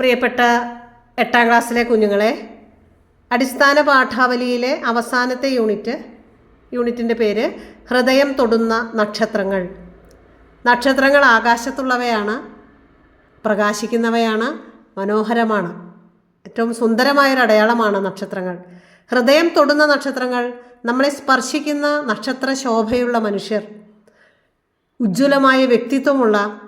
പ്രിയപ്പെട്ട എട്ടാം ക്ലാസ്സിലെ കുഞ്ഞുങ്ങളെ അടിസ്ഥാന പാഠാവലിയിലെ അവസാനത്തെ യൂണിറ്റ് യൂണിറ്റിന്റെ പേര് ഹൃദയം തൊടുന്ന നക്ഷത്രങ്ങൾ. നക്ഷത്രങ്ങൾ ആകാശത്തുള്ളവയാണ് പ്രകാശിക്കുന്നവയാണ് മനോഹരമാണ്. ഏറ്റവും സുന്ദരമായൊരു അടയാളമാണ് നക്ഷത്രങ്ങൾ. ഹൃദയം തൊടുന്ന നക്ഷത്രങ്ങൾ നമ്മളെ സ്പർശിക്കുന്ന നക്ഷത്ര ശോഭയുള്ള മനുഷ്യർ ഉജ്ജ്വലമായ വ്യക്തിത്വമുള്ള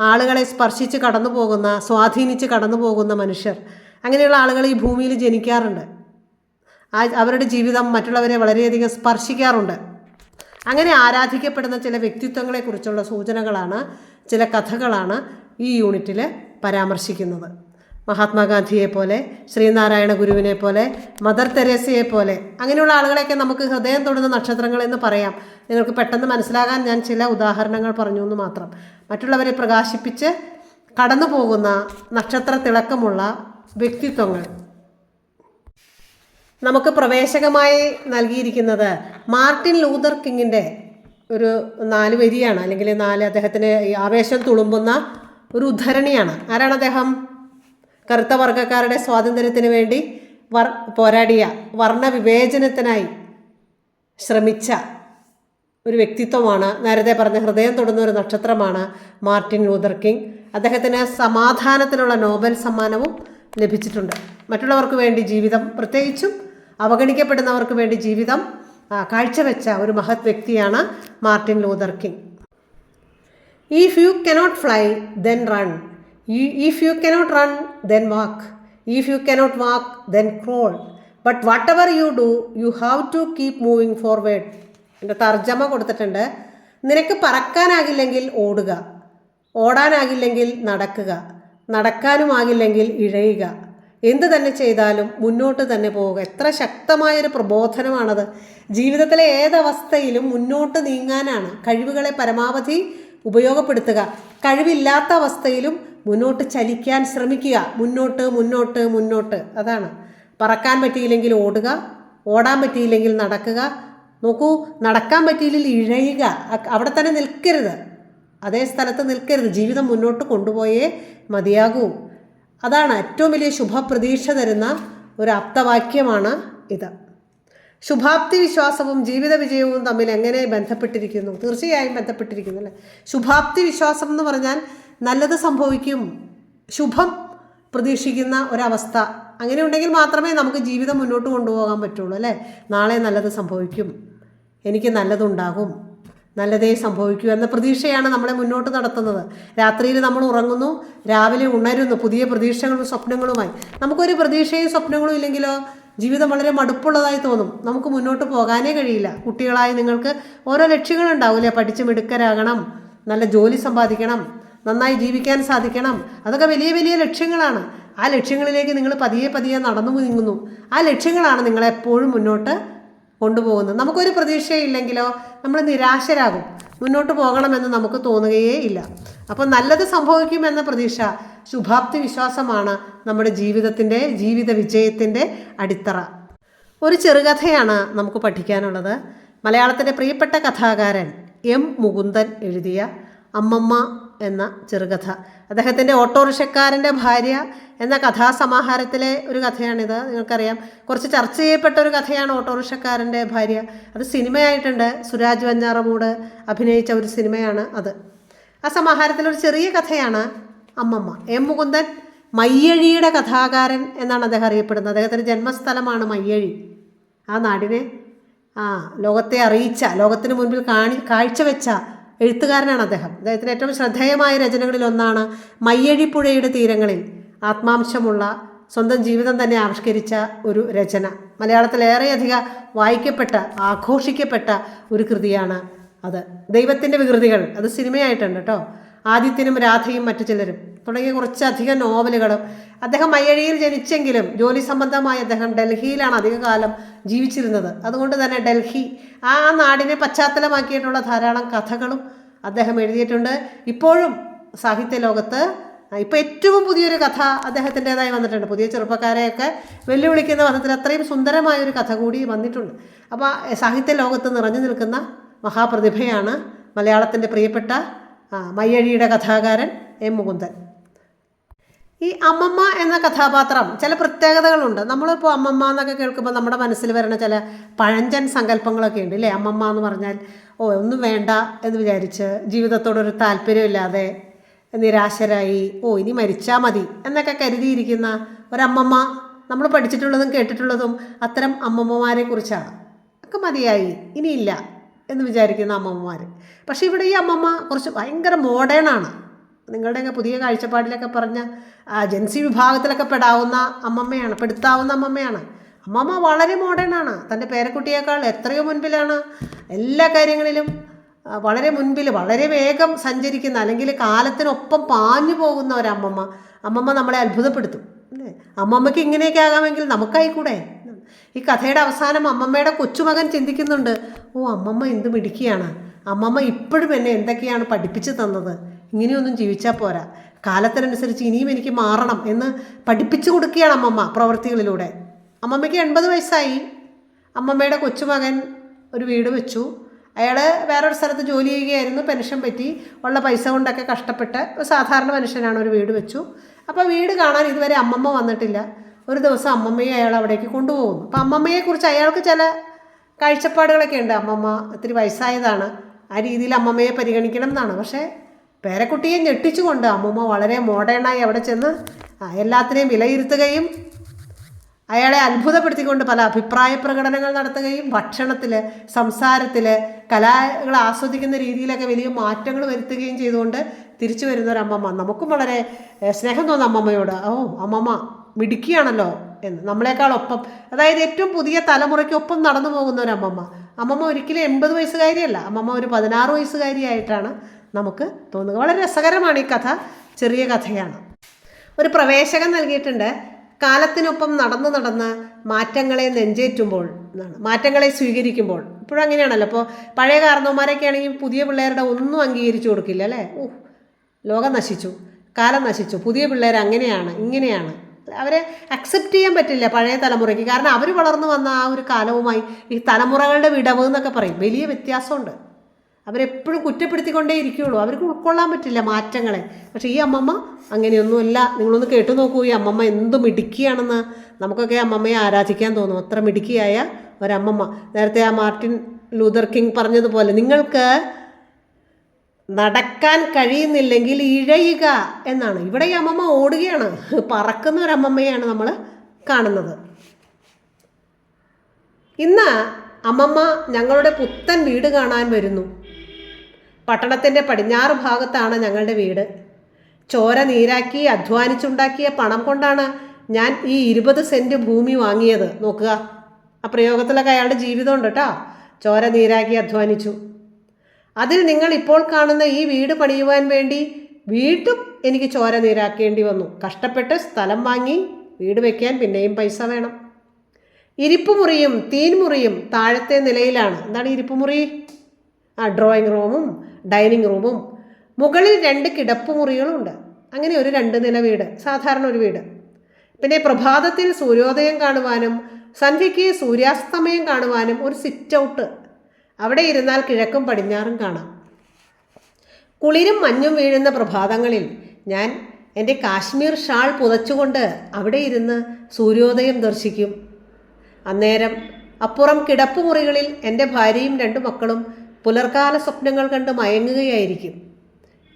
ആളുകളെ സ്പർശിച്ച് കടന്നു പോകുന്ന സ്വാധീനിച്ച് കടന്നു പോകുന്ന മനുഷ്യർ. അങ്ങനെയുള്ള ആളുകൾ ഈ ഭൂമിയിൽ ജനിക്കാറുണ്ട്. ആ അവരുടെ ജീവിതം മറ്റുള്ളവരെ വളരെയധികം സ്പർശിക്കാറുണ്ട്. അങ്ങനെ ആരാധിക്കപ്പെടുന്ന ചില വ്യക്തിത്വങ്ങളെക്കുറിച്ചുള്ള സൂചനകളാണ് ചില കഥകളാണ് ഈ യൂണിറ്റിൽ പരാമർശിക്കുന്നത്. മഹാത്മാഗാന്ധിയെ പോലെ ശ്രീനാരായണ ഗുരുവിനെ പോലെ മദർ തെരേസയെ പോലെ അങ്ങനെയുള്ള ആളുകളെയൊക്കെ നമുക്ക് ഹൃദയം തൊടുന്ന നക്ഷത്രങ്ങൾ എന്ന് പറയാം. നിങ്ങൾക്ക് പെട്ടെന്ന് മനസ്സിലാകാൻ ഞാൻ ചില ഉദാഹരണങ്ങൾ പറഞ്ഞു എന്ന് മാത്രം. മറ്റുള്ളവരെ പ്രകാശിപ്പിച്ച് കടന്നു പോകുന്ന നക്ഷത്ര തിളക്കമുള്ള വ്യക്തിത്വങ്ങൾ. നമുക്ക് പ്രവേശകമായി നൽകിയിരിക്കുന്നത് മാർട്ടിൻ ലൂതർ കിങ്ങിന്റെ ഒരു നാല് വരിയാണ് അല്ലെങ്കിൽ നാല് അദ്ദേഹത്തിന് ആവേശം തുളുമ്പുന്ന ഒരു ഉദ്ധരണിയാണ്. ആരാണ് അദ്ദേഹം? കറുത്ത വർഗക്കാരുടെ സ്വാതന്ത്ര്യത്തിന് വേണ്ടി വർ പോരാടിയ വർണവിവേചനത്തിനായി ശ്രമിച്ച ഒരു വ്യക്തിത്വമാണ് നേരത്തെ പറഞ്ഞ ഹൃദയം തൊടുന്ന ഒരു നക്ഷത്രമാണ് മാർട്ടിൻ ലൂതർ കിങ്. അദ്ദേഹത്തിന് സമാധാനത്തിനുള്ള നോബൽ സമ്മാനവും ലഭിച്ചിട്ടുണ്ട്. മറ്റുള്ളവർക്ക് വേണ്ടി ജീവിതം പ്രത്യേകിച്ചും അവഗണിക്കപ്പെടുന്നവർക്ക് വേണ്ടി ജീവിതം കാഴ്ചവെച്ച ഒരു മഹത് വ്യക്തിയാണ് Martin Luther King. If you cannot fly then run if you cannot run walk if you cannot walk then crawl but whatever you do you have to keep moving forward എന്റെ തർജമ കൊടുത്തിട്ടുണ്ട്. നിനക്ക് പറക്കാനാകില്ലെങ്കിൽ ഓടുക. ഓടാനാകില്ലെങ്കിൽ നടക്കുക. നടക്കാനുമാകില്ലെങ്കിൽ ഇഴയുക. എന്ത് തന്നെ ചെയ്താലും മുന്നോട്ട് തന്നെ പോവുക. എത്ര ശക്തമായൊരു പ്രബോധനമാണത്. ജീവിതത്തിലെ ഏതവസ്ഥയിലും മുന്നോട്ട് നീങ്ങാനാണ് കഴിവുകളെ പരമാവധി ഉപയോഗപ്പെടുത്തുക. കഴിവില്ലാത്ത അവസ്ഥയിലും മുന്നോട്ട് ചലിക്കാൻ ശ്രമിക്കുക. മുന്നോട്ട് മുന്നോട്ട് മുന്നോട്ട്. അതാണ്. പറക്കാൻ പറ്റിയില്ലെങ്കിൽ ഓടുക ഓടാൻ പറ്റിയില്ലെങ്കിൽ നടക്കുക. നോക്കൂ നടക്കാൻ പറ്റിയില്ലെങ്കിൽ ഇഴയുക. അവിടെ തന്നെ നിൽക്കരുത്. അതേ സ്ഥലത്ത് നിൽക്കരുത്. ജീവിതം മുന്നോട്ട് കൊണ്ടുപോയേ മതിയാകൂ. അതാണ് ഏറ്റവും വലിയ ശുഭപ്രതീക്ഷ തരുന്ന ഒരു അപ്തവാക്യമാണ് ഇത്. ശുഭാപ്തി വിശ്വാസവും ജീവിത വിജയവും തമ്മിൽ എങ്ങനെ ബന്ധപ്പെട്ടിരിക്കുന്നു? തീർച്ചയായും ബന്ധപ്പെട്ടിരിക്കുന്നു അല്ലേ? ശുഭാപ്തി വിശ്വാസം എന്ന് പറഞ്ഞാൽ നല്ലത് സംഭവിക്കും. ശുഭം പ്രതീക്ഷിക്കുന്ന ഒരവസ്ഥ. അങ്ങനെ ഉണ്ടെങ്കിൽ മാത്രമേ നമുക്ക് ജീവിതം മുന്നോട്ട് കൊണ്ടുപോകാൻ പറ്റുള്ളൂ അല്ലേ? നാളെ നല്ലത് സംഭവിക്കും. എനിക്ക് നല്ലതുണ്ടാകും. നല്ലതേ സംഭവിക്കൂ എന്ന പ്രതീക്ഷയാണ് നമ്മളെ മുന്നോട്ട് നടത്തുന്നത്. രാത്രിയിൽ നമ്മൾ ഉറങ്ങുന്നു രാവിലെ ഉണരുന്നു പുതിയ പ്രതീക്ഷകളും സ്വപ്നങ്ങളുമായി. നമുക്കൊരു പ്രതീക്ഷയും സ്വപ്നങ്ങളും ഇല്ലെങ്കിലോ ജീവിതം വളരെ മടുപ്പുള്ളതായി തോന്നും. നമുക്ക് മുന്നോട്ട് പോകാനേ കഴിയില്ല. കുട്ടികളായി നിങ്ങൾക്ക് ഓരോ ലക്ഷ്യങ്ങളുണ്ടാവില്ലേ പഠിച്ച് മിടുക്കരാകണം നല്ല ജോലി സമ്പാദിക്കണം നന്നായി ജീവിക്കാൻ സാധിക്കണം. അതൊക്കെ വലിയ വലിയ ലക്ഷ്യങ്ങളാണ്. ആ ലക്ഷ്യങ്ങളിലേക്ക് നിങ്ങൾ പതിയെ പതിയെ നടന്നു നീങ്ങുന്നു. ആ ലക്ഷ്യങ്ങളാണ് നിങ്ങളെ എപ്പോഴും മുന്നോട്ട് കൊണ്ടുപോകുന്നത്. നമുക്കൊരു പ്രതീക്ഷയില്ലെങ്കിലോ നമ്മൾ നിരാശരാകും. മുന്നോട്ട് പോകണമെന്ന് നമുക്ക് തോന്നുകയേ ഇല്ല. അപ്പോൾ നല്ലത് സംഭവിക്കുമെന്ന പ്രതീക്ഷ ശുഭാപ്തി വിശ്വാസമാണ് നമ്മുടെ ജീവിതത്തിന്റെ ജീവിത വിജയത്തിന്റെ അടിത്തറ. ഒരു ചെറുകഥയാണ് നമുക്ക് പഠിക്കാനുള്ളത്. മലയാളത്തിന്റെ പ്രിയപ്പെട്ട കഥാകാരൻ എം മുകുന്ദൻ എഴുതിയ അമ്മമ്മ എന്ന ചെറുകഥ. അദ്ദേഹത്തിന്റെ ഓട്ടോറിക്ഷക്കാരന്റെ ഭാര്യ എന്ന കഥാസമാഹാരത്തിലെ ഒരു കഥയാണിത്. നിങ്ങൾക്കറിയാം കുറച്ച് ചർച്ച ചെയ്യപ്പെട്ട ഒരു കഥയാണ് ഓട്ടോറിക്ഷക്കാരന്റെ ഭാര്യ. അത് സിനിമയായിട്ടുണ്ട്. സുരാജ് വഞ്ഞാറമൂട് അഭിനയിച്ച ഒരു സിനിമയാണ് അത്. ആ സമാഹാരത്തിലൊരു ചെറിയ കഥയാണ് അമ്മമ്മ. എം മുകുന്ദൻ മയ്യഴിയുടെ കഥാകാരൻ എന്നാണ് അദ്ദേഹം അറിയപ്പെടുന്നത്. അദ്ദേഹത്തിന്റെ ജന്മസ്ഥലമാണ് മയ്യഴി. ആ നാടിനെ ആ ലോകത്തെ അറിയിച്ച ലോകത്തിന് മുൻപിൽ കാണി കാഴ്ചവെച്ച എഴുത്തുകാരനാണ് അദ്ദേഹം. അദ്ദേഹത്തിന്റെ ഏറ്റവും ശ്രദ്ധേയമായ രചനകളിൽ ഒന്നാണ് മയ്യഴിപ്പുഴയുടെ തീരങ്ങളിൽ ആത്മാംശമുള്ള സ്വന്തം ജീവിതം തന്നെ ആവിഷ്കരിച്ച ഒരു രചന. മലയാളത്തിലേറെയധികം വായിക്കപ്പെട്ട ആഘോഷിക്കപ്പെട്ട ഒരു കൃതിയാണ് അത്. ദൈവത്തിന്റെ വികൃതികൾ. അത് സിനിമയായിട്ടുണ്ട് കേട്ടോ. ആദിത്യനും രാധയും മറ്റു ചിലരും. തുടങ്ങിയ കുറച്ചധികം നോവലുകളും അദ്ദേഹം മയ്യഴിയിൽ ജനിച്ചെങ്കിലും ജോലി സംബന്ധമായി അദ്ദേഹം ഡൽഹിയിലാണ് അധികകാലം ജീവിച്ചിരുന്നത്. അതുകൊണ്ട് തന്നെ ഡൽഹി ആ നാടിനെ പശ്ചാത്തലമാക്കിയിട്ടുള്ള ധാരാളം കഥകളും അദ്ദേഹം എഴുതിയിട്ടുണ്ട്. ഇപ്പോഴും സാഹിത്യ ലോകത്ത് ഇപ്പോൾ ഏറ്റവും പുതിയൊരു കഥ അദ്ദേഹത്തിന്റെതായി വന്നിട്ടുണ്ട്. പുതിയ ചെറുപ്പക്കാരെയൊക്കെ വെല്ലുവിളിക്കുന്ന വധത്തിൽ അത്രയും സുന്ദരമായൊരു കഥ കൂടി വന്നിട്ടുണ്ട്. അപ്പോൾ സാഹിത്യ ലോകത്ത് നിറഞ്ഞു നിൽക്കുന്ന മഹാപ്രതിഭയാണ് മലയാളത്തിന്റെ പ്രിയപ്പെട്ട ആ, മയ്യഴിയുടെ കഥാകാരൻ എം മുകുന്ദൻ. ഈ അമ്മമ്മ എന്ന കഥാപാത്രം ചില പ്രത്യേകതകളുണ്ട്. നമ്മളിപ്പോൾ അമ്മമ്മ എന്നൊക്കെ കേൾക്കുമ്പോൾ നമ്മുടെ മനസ്സിൽ വരുന്ന ചില പഴഞ്ചൻ സങ്കല്പങ്ങളൊക്കെ ഉണ്ട് അല്ലേ അമ്മമ്മ എന്ന് പറഞ്ഞാൽ ഓ ഒന്നും വേണ്ട എന്ന് വിചാരിച്ച് ജീവിതത്തോടൊരു താല്പര്യമില്ലാതെ നിരാശരായി ഓ ഇനി മരിച്ചാൽ മതി എന്നൊക്കെ കരുതിയിരിക്കുന്ന ഒരമ്മമ്മ നമ്മൾ പഠിച്ചിട്ടുള്ളതും കേട്ടിട്ടുള്ളതും അത്തരം അമ്മമ്മമാരെ കുറിച്ചാണ്. ഒക്കെ മതിയായി ഇനിയില്ല. എന്ന് വിചാരിക്കുന്ന അമ്മമ്മമാർ പക്ഷേ ഇവിടെ ഈ അമ്മമ്മ കുറച്ച് ഭയങ്കര മോഡേണാണ് നിങ്ങളുടെയൊക്കെ പുതിയ കാഴ്ചപ്പാടിലൊക്കെ പറഞ്ഞ ജൻസി വിഭാഗത്തിലൊക്കെ പെടാവുന്ന അമ്മമ്മയാണ് പെടുത്താവുന്ന അമ്മമ്മയാണ്. അമ്മമ്മ വളരെ മോഡേണാണ് തന്റെ പേരക്കുട്ടിയേക്കാൾ എത്രയോ മുൻപിലാണ് എല്ലാ കാര്യങ്ങളിലും വളരെ മുൻപിൽ വളരെ വേഗം സഞ്ചരിക്കുന്ന അല്ലെങ്കിൽ കാലത്തിനൊപ്പം പാഞ്ഞു പോകുന്ന അമ്മമ്മ. അമ്മമ്മ നമ്മളെ അത്ഭുതപ്പെടുത്തും. അല്ലേ? അമ്മമ്മയ്ക്ക് ഇങ്ങനെയൊക്കെ ആകാമെങ്കിൽ നമുക്കായിക്കൂടെ? ഈ കഥയുടെ അവസാനം അമ്മമ്മയുടെ കൊച്ചുമകൻ ചിന്തിക്കുന്നുണ്ട് ഓ അമ്മമ്മ എന്ത് മിടുക്കിയാണ്. അമ്മമ്മ ഇപ്പോഴും എന്നെ എന്തൊക്കെയാണ് പഠിപ്പിച്ചു തന്നത്? ഇങ്ങനെയൊന്നും ജീവിച്ചാൽ പോരാ. കാലത്തിനനുസരിച്ച് ഇനിയും എനിക്ക് മാറണം എന്ന് പഠിപ്പിച്ചു കൊടുക്കുകയാണ് അമ്മമ്മ പ്രവൃത്തികളിലൂടെ. അമ്മമ്മയ്ക്ക് എൺപത് വയസ്സായി. അമ്മമ്മയുടെ കൊച്ചുമകൻ ഒരു വീട് വെച്ചു. അയാൾ വേറൊരു സ്ഥലത്ത് ജോലി ചെയ്യുകയായിരുന്നു. പെൻഷൻ പറ്റി ഉള്ള പൈസ കൊണ്ടൊക്കെ കഷ്ടപ്പെട്ട് ഒരു സാധാരണ മനുഷ്യനാണ് ഒരു വീട് വെച്ചു. അപ്പോൾ വീട് കാണാൻ ഇതുവരെ അമ്മമ്മ വന്നിട്ടില്ല. ഒരു ദിവസം അമ്മമ്മയെ അയാൾ അവിടേക്ക് കൊണ്ടുപോകുന്നു. അപ്പോൾ അമ്മമ്മയെക്കുറിച്ച് അയാൾക്ക് ചില കാഴ്ചപ്പാടുകളൊക്കെ ഉണ്ട്. അമ്മമ്മ ഒത്തിരി വയസ്സായതാണ്. ആ രീതിയിൽ അമ്മമ്മയെ പരിഗണിക്കണം എന്നാണ്. പക്ഷേ പേരക്കുട്ടിയെ ഞെട്ടിച്ചുകൊണ്ട് അമ്മമ്മ വളരെ മോഡേണായി അവിടെ ചെന്ന് എല്ലാത്തിനെയും വിലയിരുത്തുകയും അയാളെ അത്ഭുതപ്പെടുത്തിക്കൊണ്ട് പല അഭിപ്രായ പ്രകടനങ്ങൾ നടത്തുകയും ഭക്ഷണത്തിൽ സംസാരത്തിൽ കലകൾ ആസ്വദിക്കുന്ന രീതിയിലൊക്കെ വലിയ മാറ്റങ്ങൾ വരുത്തുകയും ചെയ്തുകൊണ്ട് തിരിച്ചു വരുന്ന ഒരു അമ്മമ്മ നമുക്കും വളരെ സ്നേഹം തോന്നുന്ന അമ്മമ്മയോട്. ഓ അമ്മമ്മ മിടുക്കിയാണല്ലോ. എന്ന്. നമ്മളെക്കാളൊപ്പം. അതായത് ഏറ്റവും പുതിയ തലമുറയ്ക്കൊപ്പം നടന്നു പോകുന്ന ഒരു അമ്മമ്മ. അമ്മമ്മ ഒരിക്കലും എൺപത് വയസ്സുകാരിയല്ല. അമ്മമ്മ ഒരു പതിനാറ് വയസ്സുകാരിയായിട്ടാണ് നമുക്ക് തോന്നുക. വളരെ രസകരമാണ് ഈ കഥ. ചെറിയ കഥയാണ്. ഒരു പ്രവേശകൻ നൽകിയിട്ടുണ്ട്. കാലത്തിനൊപ്പം നടന്ന് നടന്ന് മാറ്റങ്ങളെ നെഞ്ചേറ്റുമ്പോൾ എന്നാണ്. മാറ്റങ്ങളെ സ്വീകരിക്കുമ്പോൾ. ഇപ്പോഴും അങ്ങനെയാണല്ലോ. അപ്പോൾ പഴയ കാരണവന്മാരൊക്കെ ആണെങ്കിൽ പുതിയ പിള്ളേരുടെ ഒന്നും അംഗീകരിച്ചു കൊടുക്കില്ല അല്ലേ? ഓ ലോകം നശിച്ചു. കാലം നശിച്ചു. പുതിയ പിള്ളേർ അങ്ങനെയാണ് ഇങ്ങനെയാണ്. അവരെ അക്സെപ്റ്റ് ചെയ്യാൻ പറ്റില്ല പഴയ തലമുറയ്ക്ക്. കാരണം അവർ വളർന്നു വന്ന ആ ഒരു കാലവുമായി ഈ തലമുറകളുടെ വിടവ് എന്നൊക്കെ പറയും. വലിയ വ്യത്യാസമുണ്ട്. അവരെപ്പോഴും കുറ്റപ്പെടുത്തിക്കൊണ്ടേ ഇരിക്കുകയുള്ളൂ അവർക്ക് ഉൾക്കൊള്ളാൻ പറ്റില്ല മാറ്റങ്ങളെ. പക്ഷേ ഈ അമ്മമ്മ അങ്ങനെയൊന്നുമല്ല. നിങ്ങളൊന്ന് കേട്ടു നോക്കൂ. ഈ അമ്മമ്മ എന്ത് മിടുക്കിയാണെന്ന് നമുക്കൊക്കെ അമ്മമ്മയെ ആരാധിക്കാൻ തോന്നും. അത്ര മിടുക്കിയായ ഒരമ്മമ്മ. നേരത്തെ ആ മാർട്ടിൻ ലൂതർ കിങ് പറഞ്ഞതുപോലെ നിങ്ങൾക്ക് നടക്കാൻ കഴിയുന്നില്ലെങ്കിൽ ഇഴയുക എന്നാണ്. ഇവിടെ ഈ അമ്മമ്മ ഓടുകയാണ്. പറക്കുന്ന ഒരു അമ്മമ്മയാണ് നമ്മൾ കാണുന്നത്. ഇന്ന് അമ്മമ്മ ഞങ്ങളുടെ പുത്തൻ വീട് കാണാൻ വരുന്നു. പട്ടണത്തിന്റെ പടിഞ്ഞാറ് ഭാഗത്താണ് ഞങ്ങളുടെ വീട്. ചോര നീരാക്കി അധ്വാനിച്ചുണ്ടാക്കിയ പണം കൊണ്ടാണ് ഞാൻ ഈ ഇരുപത് സെന്റ് ഭൂമി വാങ്ങിയത്. നോക്കുക. ആ പ്രയോഗത്തിലൊക്കെ അയാളുടെ ജീവിതമുണ്ട് കേട്ടോ. ചോര നീരാക്കി അധ്വാനിച്ചു. അതിൽ നിങ്ങൾ ഇപ്പോൾ കാണുന്ന ഈ വീട് പണിയുവാൻ വേണ്ടി വീണ്ടും എനിക്ക് ചോര നീരാക്കേണ്ടി വന്നു. കഷ്ടപ്പെട്ട് സ്ഥലം വാങ്ങി വീട് വെക്കാൻ പിന്നെയും പൈസ വേണം. ഇരിപ്പുമുറിയും തീൻമുറിയും താഴത്തെ നിലയിലാണ്. എന്താണ് ഇരിപ്പുമുറി? ആ ഡ്രോയിങ് റൂമും ഡൈനിങ് റൂമും മുകളിൽ രണ്ട് കിടപ്പുമുറികളുണ്ട്. അങ്ങനെ ഒരു രണ്ട് നില വീട് സാധാരണ ഒരു വീട്. പിന്നെ പ്രഭാതത്തിൽ സൂര്യോദയം കാണുവാനും സന്ധ്യയ്ക്ക് സൂര്യാസ്തമയം കാണുവാനും ഒരു സിറ്റ് ഔട്ട് അവിടെ ഇരുന്നാൽ കിഴക്കും പടിഞ്ഞാറും കാണാം. കുളിരും മഞ്ഞും വീഴുന്ന പ്രഭാതങ്ങളിൽ ഞാൻ എന്റെ കാശ്മീർ ഷാൾ പുതച്ചുകൊണ്ട് അവിടെ ഇരുന്ന് സൂര്യോദയം ദർശിക്കും. അന്നേരം അപ്പുറം കിടപ്പുമുറികളിൽ എന്റെ ഭാര്യയും രണ്ടു മക്കളും പുലർക്കാല സ്വപ്നങ്ങൾ കണ്ട് മയങ്ങുകയായിരിക്കും.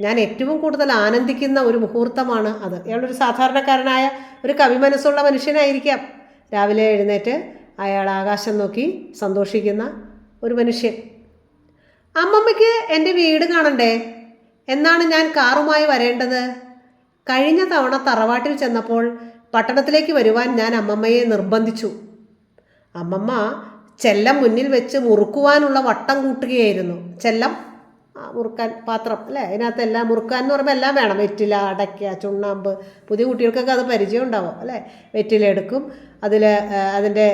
ഞാൻ ഏറ്റവും കൂടുതൽ ആനന്ദിക്കുന്ന ഒരു മുഹൂർത്തമാണ് അത്. അയാളൊരു സാധാരണക്കാരനായ ഒരു കവി മനസ്സുള്ള മനുഷ്യനായിരിക്കാം. രാവിലെ എഴുന്നേറ്റ് അയാൾ ആകാശം നോക്കി സന്തോഷിക്കുന്ന ഒരു മനുഷ്യൻ. അമ്മമ്മയ്ക്ക് എന്റെ വീട് കാണണ്ടേ? എന്നാണ് ഞാൻ കാറുമായി വരേണ്ടത്. കഴിഞ്ഞ തവണ തറവാട്ടിൽ ചെന്നപ്പോൾ പട്ടണത്തിലേക്ക് വരുവാൻ ഞാൻ അമ്മമ്മയെ നിർബന്ധിച്ചു. അമ്മമ്മ ചെല്ലം മുന്നിൽ വെച്ച് മുറുക്കുവാനുള്ള വട്ടം കൂട്ടുകയായിരുന്നു. ചെല്ലം? മുറുക്കാൻ പാത്രം അല്ലേ? അതിനകത്ത് എല്ലാം മുറുക്കാൻ എന്ന് പറയുമ്പോൾ എല്ലാം വേണം. വെറ്റില അടയ്ക്ക ചുണ്ണാമ്പ് പുതിയ കുട്ടികൾക്കൊക്കെ അത് പരിചയം ഉണ്ടാവും അല്ലേ? വെറ്റില എടുക്കും അതിൽ അതിന്റെ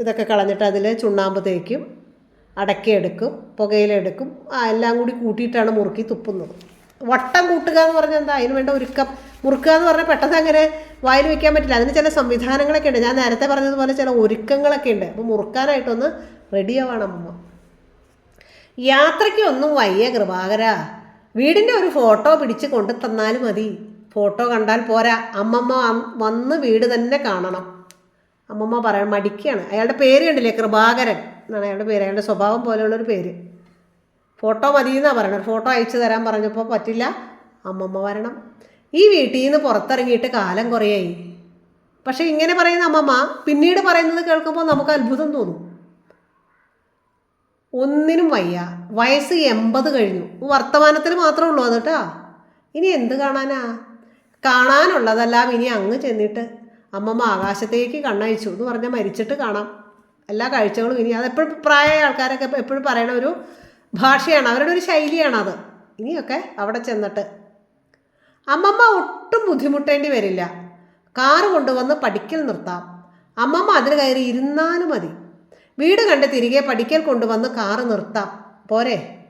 ഇതൊക്കെ കളഞ്ഞിട്ട് അതിൽ ചുണ്ണാമ്പ് തേക്കും. അടയ്ക്ക എടുക്കും പുകയില എടുക്കും ആ എല്ലാം കൂടി കൂട്ടിയിട്ടാണ് മുറുക്കി തുപ്പുന്നത്. വട്ടം കൂട്ടുക എന്ന് പറഞ്ഞാൽ എന്താ? അതിന് വേണ്ട ഒരുക്കം. മുറുക്കുക എന്ന് പറഞ്ഞാൽ പെട്ടെന്ന് അങ്ങനെ വായിൽ വെക്കാൻ പറ്റില്ല. അതിന് ചില സംവിധാനങ്ങളൊക്കെ ഉണ്ട്. ഞാൻ നേരത്തെ പറഞ്ഞതുപോലെ ചില ഒരുക്കങ്ങളൊക്കെ ഉണ്ട്. അപ്പോൾ മുറുക്കാനായിട്ടൊന്ന് റെഡിയാവണം അമ്മ യാത്രയ്ക്ക് ഒന്നും വയ്യ കൃപാകര. വീടിന്റെ ഒരു ഫോട്ടോ പിടിച്ച് കൊണ്ടു തന്നാൽ മതി. ഫോട്ടോ കണ്ടാൽ പോരാ. അമ്മമ്മ വന്ന് വീട് തന്നെ കാണണം. അമ്മമ്മ പറയാൻ മടിക്കുകയാണ് അയാളുടെ പേര് കണ്ടില്ലേ? കൃപാകരൻ. എന്നാണ് അയാളുടെ പേര് അയാളുടെ സ്വഭാവം പോലെയുള്ളൊരു പേര്. ഫോട്ടോ മതി എന്നാണ് പറയണത് ഫോട്ടോ അയച്ചു തരാൻ പറഞ്ഞപ്പോൾ പറ്റില്ല. അമ്മമ്മ വരണം. ഈ വീട്ടിൽ നിന്ന് പുറത്തിറങ്ങിയിട്ട് കാലം കുറേയായി. പക്ഷെ ഇങ്ങനെ പറയുന്ന അമ്മമ്മ പിന്നീട് പറയുന്നത് കേൾക്കുമ്പോൾ നമുക്ക് അത്ഭുതം തോന്നും. ഒന്നിനും വയ്യ. വയസ്സ് എൺപത് കഴിഞ്ഞു. വർത്തമാനത്തിൽ മാത്രമേ ഉള്ളൂ അത് കേട്ടോ. ഇനി എന്ത് കാണാനാ? കാണാനുള്ളതെല്ലാം ഇനി അങ്ങ് ചെന്നിട്ട് അമ്മമ്മ ആകാശത്തേക്ക് കണ്ണയച്ചു എന്ന് പറഞ്ഞാൽ മരിച്ചിട്ട് കാണാം. എല്ലാ കാഴ്ചകളും ഇനി അതെപ്പോഴും പ്രായമായ ആൾക്കാരൊക്കെ എപ്പോഴും പറയണ ഒരു ഭാഷയാണ് അവരുടെ ഒരു ശൈലിയാണ് അത്. ഇനിയൊക്കെ അവിടെ ചെന്നിട്ട്. അമ്മമ്മ ഒട്ടും ബുദ്ധിമുട്ടേണ്ടി വരില്ല. കാറ് കൊണ്ടുവന്ന് പഠിക്കൽ നിർത്താം. അമ്മമ്മ അതിൽ കയറി ഇരുന്നാലും മതി. വീട് കണ്ട് തിരികെ പഠിക്കൽ കൊണ്ടുവന്ന് കാറ് നിർത്താം. പോരെ.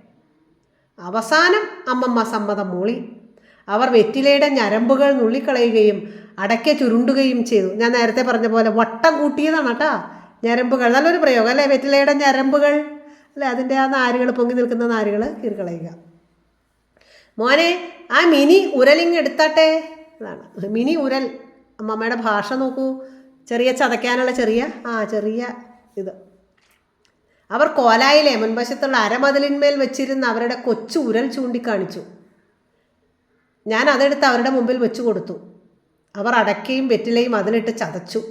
അവസാനം അമ്മമ്മ സമ്മതം മൂളി. അവർ വെറ്റിലയുടെ ഞരമ്പുകൾ നുള്ളിക്കളയുകയും അടയ്ക്ക ചുരുണ്ടുകയും ചെയ്തു. ഞാൻ നേരത്തെ പറഞ്ഞ പോലെ വട്ടം കൂട്ടിയതാണ് കേട്ടാ. ഞരമ്പുകൾ. നല്ലൊരു പ്രയോഗം അല്ലേ? വെറ്റിലയുടെ ഞരമ്പുകൾ. അല്ലേ? അതിന്റെ ആ നാരുകൾ പൊങ്ങി നിൽക്കുന്ന നാരുകൾ കീറിക്കളയുക. മോനെ ആ മിനി ഉരലിങ് എടുത്താട്ടെ. അതാണ്. മിനി ഉരൽ. അമ്മമ്മയുടെ ഭാഷ നോക്കൂ. ചെറിയ ചതയ്ക്കാനുള്ള ചെറിയ ആ ചെറിയ ഇത്. അവർ കോലായിലെ മുൻവശത്തുള്ള അരമതിലിന്മേൽ വെച്ചിരുന്ന അവരുടെ കൊച്ചു ഉരൽ ചൂണ്ടിക്കാണിച്ചു. ഞാൻ അതെടുത്ത് അവരുടെ മുമ്പിൽ വെച്ചു കൊടുത്തു. അവർ അടക്കയും വെറ്റിലയും അതിലിട്ട് ചതച്ചു.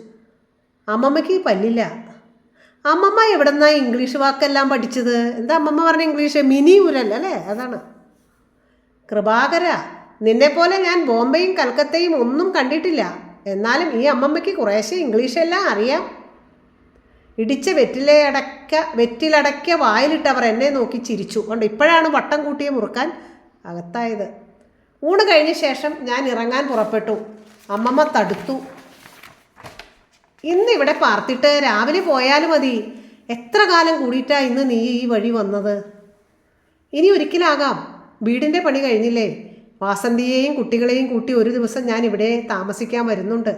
അമ്മമ്മയ്ക്ക് പല്ലില്ല. അമ്മമ്മ എവിടെന്നാ ഇംഗ്ലീഷ് വാക്കെല്ലാം പഠിച്ചത്? എന്താ അമ്മമ്മ പറഞ്ഞ ഇംഗ്ലീഷ്? മിനി ഉരൽ അല്ലേ? അതാണ്. കൃപാകര നിന്നെപ്പോലെ ഞാൻ ബോംബെയും കൽക്കത്തയും ഒന്നും കണ്ടിട്ടില്ല. എന്നാലും ഈ അമ്മമ്മയ്ക്ക് കുറേശ്ശെ ഇംഗ്ലീഷെല്ലാം അറിയാം. ഇടിച്ച വെറ്റിലയടക്ക വെറ്റിലടക്ക വായിലിട്ടവർ എന്നെ നോക്കി ചിരിച്ചു. കൊണ്ട് ഇപ്പോഴാണ് വട്ടം കൂട്ടിയെ മുറുക്കാൻ അകത്തായത്. ഊണ് കഴിഞ്ഞ ശേഷം ഞാൻ ഇറങ്ങാൻ പുറപ്പെട്ടു. അമ്മമ്മ തടുത്തു. ഇന്ന് ഇവിടെ പാർത്തിട്ട് രാവിലെ പോയാലും മതി. എത്ര കാലം കൂടിയിട്ടാ ഇന്ന് നീ ഈ വഴി വന്നത്? ഇനി ഒരിക്കലാകാം. വീടിന്റെ പണി കഴിഞ്ഞില്ലേ? വാസന്തിയെയും കുട്ടികളെയും കൂട്ടി ഒരു ദിവസം ഞാൻ ഇവിടെ താമസിക്കാൻ വരുന്നുണ്ട്.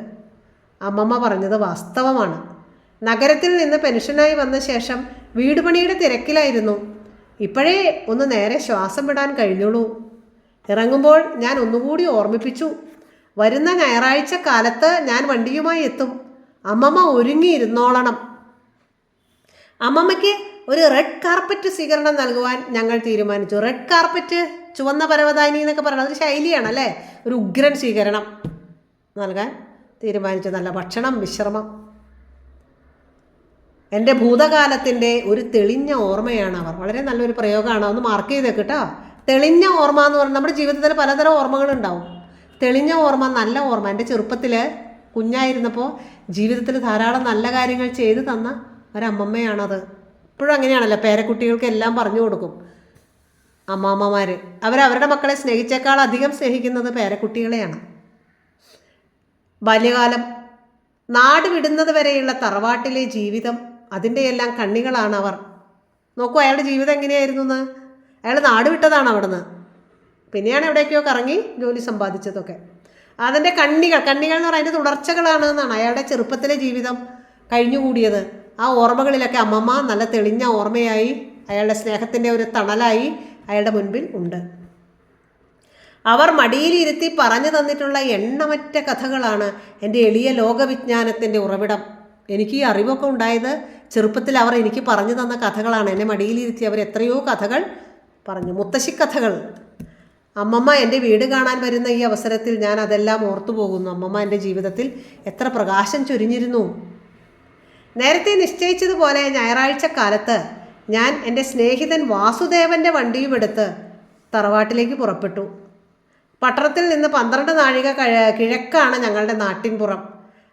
അമ്മമ്മ പറഞ്ഞത് വാസ്തവമാണ്. നഗരത്തിൽ നിന്ന് പെൻഷനായി വന്ന ശേഷം വീട് പണിയുടെ തിരക്കിലായിരുന്നു. ഇപ്പോഴേ ഒന്ന് നേരെ ശ്വാസം വിടാൻ കഴിഞ്ഞുള്ളൂ. ഇറങ്ങുമ്പോൾ ഞാൻ ഒന്നുകൂടി ഓർമ്മിപ്പിച്ചു. വരുന്ന ഞായറാഴ്ച കാലത്ത് ഞാൻ വണ്ടിയുമായി എത്തും. അമ്മമ്മ ഒരുങ്ങിയിരുന്നോളണം. അമ്മമ്മയ്ക്ക് ഒരു റെഡ് കാർപ്പറ്റ് സ്വീകരണം നൽകുവാൻ ഞങ്ങൾ തീരുമാനിച്ചു. റെഡ് കാർപ്പറ്റ് ചുവന്ന പരവതാനി എന്നൊക്കെ പറയുന്നത് ഒരു ശൈലിയാണ് അല്ലേ? ഒരു ഉഗ്രൻ സ്വീകരണം നൽകാൻ തീരുമാനിച്ചു. നല്ല ഭക്ഷണം വിശ്രമം. എന്റെ ഭൂതകാലത്തിന്റെ ഒരു തെളിഞ്ഞ ഓർമ്മയാണ് അവർ. വളരെ നല്ലൊരു പ്രയോഗമാണ്. ഒന്ന് മാർക്ക് ചെയ്തേ കേട്ടോ തെളിഞ്ഞ ഓർമ്മ എന്ന് പറഞ്ഞാൽ നമ്മുടെ ജീവിതത്തിൽ പലതരം ഓർമ്മകളുണ്ടാവും. തെളിഞ്ഞ ഓർമ്മ നല്ല ഓർമ്മ. എന്റെ ചെറുപ്പത്തിൽ കുഞ്ഞായിരുന്നപ്പോൾ ജീവിതത്തിൽ ധാരാളം നല്ല കാര്യങ്ങൾ ചെയ്തു തന്ന ഒരമ്മമ്മയാണത്. ഇപ്പോഴും അങ്ങനെയാണല്ലോ പേരക്കുട്ടികൾക്ക് എല്ലാം പറഞ്ഞു കൊടുക്കും. അമ്മാമ്മമാർ അവരവരുടെ മക്കളെ സ്നേഹിച്ചേക്കാൾ അധികം സ്നേഹിക്കുന്നത് പേരക്കുട്ടികളെയാണ്. ബാല്യകാലം നാട് വിടുന്നത് വരെയുള്ള തറവാട്ടിലെ ജീവിതം അതിന്റെ എല്ലാം കണ്ണികളാണ് അവർ. നോക്കൂ അയാളുടെ ജീവിതം എങ്ങനെയായിരുന്നു എന്ന് അയാൾ നാട് വിട്ടതാണ് അവിടുന്ന്. പിന്നെയാണ് എവിടേക്കോ കറങ്ങി ജോലി സമ്പാദിച്ചതൊക്കെ. അതിന്റെ കണ്ണികൾ കണ്ണികൾ എന്ന് പറയുന്നത് തുടർച്ചകളാണ് എന്നാണ് അയാളുടെ ചെറുപ്പത്തിലെ ജീവിതം കഴിഞ്ഞുകൂടിയത്. ആ ഓർമ്മകളിലൊക്കെ അമ്മമ്മ നല്ല തെളിഞ്ഞ ഓർമ്മയായി അയാളുടെ സ്നേഹത്തിന്റെ ഒരു തണലായി അയാളുടെ മുൻപിൽ ഉണ്ട്. അവർ മടിയിലിരുത്തി പറഞ്ഞു തന്നിട്ടുള്ള എണ്ണമറ്റ കഥകളാണ് എന്റെ എളിയ ലോകവിജ്ഞാനത്തിന്റെ ഉറവിടം. എനിക്ക് ഈ അറിവൊക്കെ ഉണ്ടായത് ചെറുപ്പത്തിൽ അവർ എനിക്ക് പറഞ്ഞു തന്ന കഥകളാണ്. എന്നെ മടിയിലിരുത്തി അവർ എത്രയോ കഥകൾ പറഞ്ഞു. മുത്തശ്ശിക്കഥകൾ അമ്മമ്മ എന്റെ വീട് കാണാൻ വരുന്ന ഈ അവസരത്തിൽ ഞാൻ അതെല്ലാം ഓർത്തു പോകുന്നു. അമ്മമ്മ എന്റെ ജീവിതത്തിൽ എത്ര പ്രകാശം ചൊരിഞ്ഞിരുന്നു. നേരത്തെ നിശ്ചയിച്ചതുപോലെ ഞായറാഴ്ച കാലത്ത് ഞാൻ എന്റെ സ്നേഹിതൻ വാസുദേവന്റെ വണ്ടിയും എടുത്ത് തറവാട്ടിലേക്ക് പുറപ്പെട്ടു. പട്ടണത്തിൽ നിന്ന് പന്ത്രണ്ട് നാഴിക കഴ കിഴക്കാണ് ഞങ്ങളുടെ നാട്ടിൻപുറം.